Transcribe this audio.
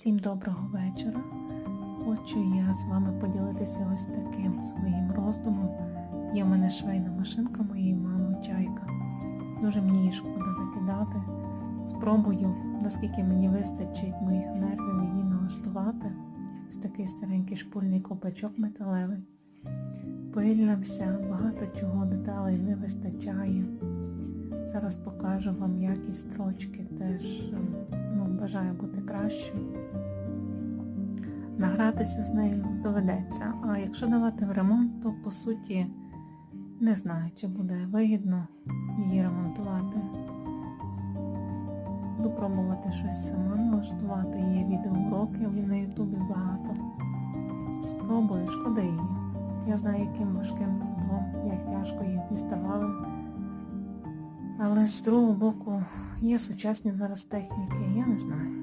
Всім доброго вечора. Хочу я з вами поділитися ось таким своїм роздумом. Є в мене швейна машинка моєї мами чайка. Дуже мені її шкода викидати. Спробую, наскільки мені вистачить моїх нервів її налаштувати. Ось такий старенький шпульний копачок металевий. Пильна вся, багато чого деталей не вистачає. Зараз покажу вам якість строчки, теж бажаю бути кращою. Награтися з нею доведеться. А якщо давати в ремонт, то по суті не знаю, чи буде вигідно її ремонтувати. Буду пробувати щось сама налаштувати. Є відеоуроки на Ютубі багато. Спробую, шкода її. Я знаю, яким важким трудом, як тяжко їх діставали. Але з другого боку є сучасні зараз техніки, я не знаю.